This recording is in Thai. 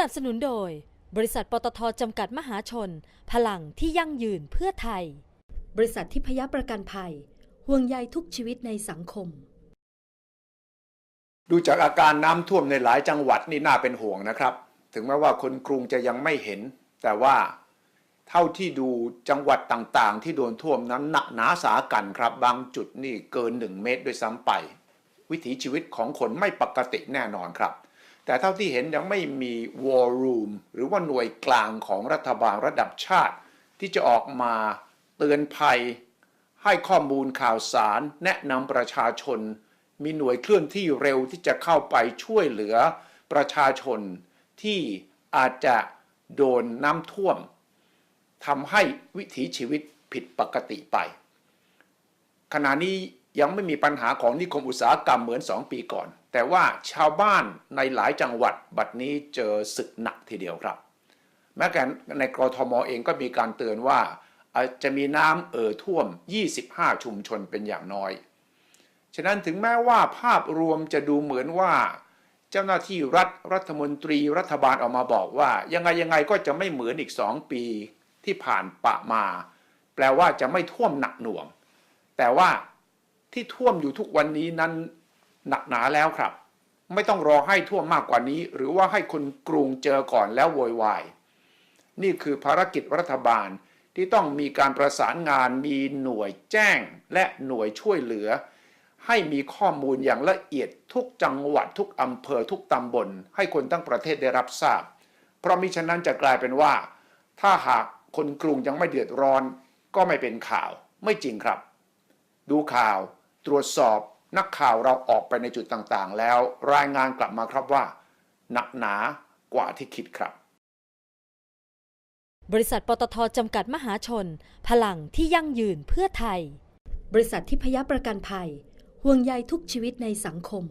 นับสนุนโดย บริษัทปตทจำกัดมหาชน พลังที่ยั่งยืนเพื่อไทย บริษัททิพยประกันภัย ห่วงใยทุกชีวิตในสังคม ดูจากอาการน้ำท่วมในหลายจังหวัดนี่น่าเป็นห่วงนะครับ ถึงแม้ว่าคนกรุงจะยังไม่เห็น แต่ว่าเท่าที่ดูจังหวัดต่างๆ ที่โดนท่วมนั้นหนักหนาสากันครับ บางจุดนี่เกิน1เมตรด้วยซ้ำไป วิถีชีวิตของคนไม่ปกติแน่นอนครับ แต่เท่าที่เห็นยังไม่มี war room หรือว่าหน่วยกลางของรัฐบาลระดับชาติ ที่จะออกมาเตือนภัย ให้ข้อมูลข่าวสาร แนะนำประชาชน มีหน่วยเคลื่อนที่เร็วที่จะเข้าไปช่วยเหลือประชาชนที่อาจจะโดนน้ำท่วมทำให้วิถีชีวิตผิดปกติไป ขณะนี้ ยังไม่มีปัญหาของนิคมอุตสาหกรรมเหมือน 2 ปีก่อน แต่ว่าชาวบ้านในหลายจังหวัดบัดนี้เจอศึกหนักทีเดียวครับ แม้แต่ในกรทมเองก็มีการเตือนว่าอาจจะมีน้ำเอ่อท่วม 25 ชุมชนเป็นอย่างน้อย ฉะนั้นถึงแม้ว่าภาพรวมจะดูเหมือนว่า เจ้าหน้าที่รัฐรัฐมนตรีรัฐบาลออกมาบอกว่า ยังไงยังไงก็จะไม่เหมือนอีกสองปีที่ผ่านปะมา แปลว่าจะไม่ท่วมหนักหน่วง แต่ว่า ที่ท่วมอยู่ทุกวันนี้นั้นหนักหนาแล้วครับ ไม่ต้องรอให้ท่วมมากกว่านี้ หรือว่าให้คนกรุงเจอก่อนแล้วโวยวาย นี่คือภารกิจรัฐบาลที่ต้องมีการประสานงานมีหน่วยแจ้งและหน่วยช่วยเหลือ ให้มีข้อมูลอย่างละเอียดทุกจังหวัดทุกอำเภอทุกตำบล ให้คนทั้งประเทศได้รับทราบ เพราะมิฉะนั้นจะกลายเป็นว่า ถ้าหากคนกรุงยังไม่เดือดร้อน ก็ไม่เป็นข่าวไม่จริงครับ ดูข่าว ตรวจสอบนักข่าวเราออกไปในจุดต่างๆ แล้วรายงานกลับมาครับว่า หนักหนากว่าที่คิดครับ บริษัทปตทจำกัดมหาชน พลังที่ยั่งยืนเพื่อไทย บริษัททิพยประกันภัย ห่วงใยทุกชีวิตในสังคม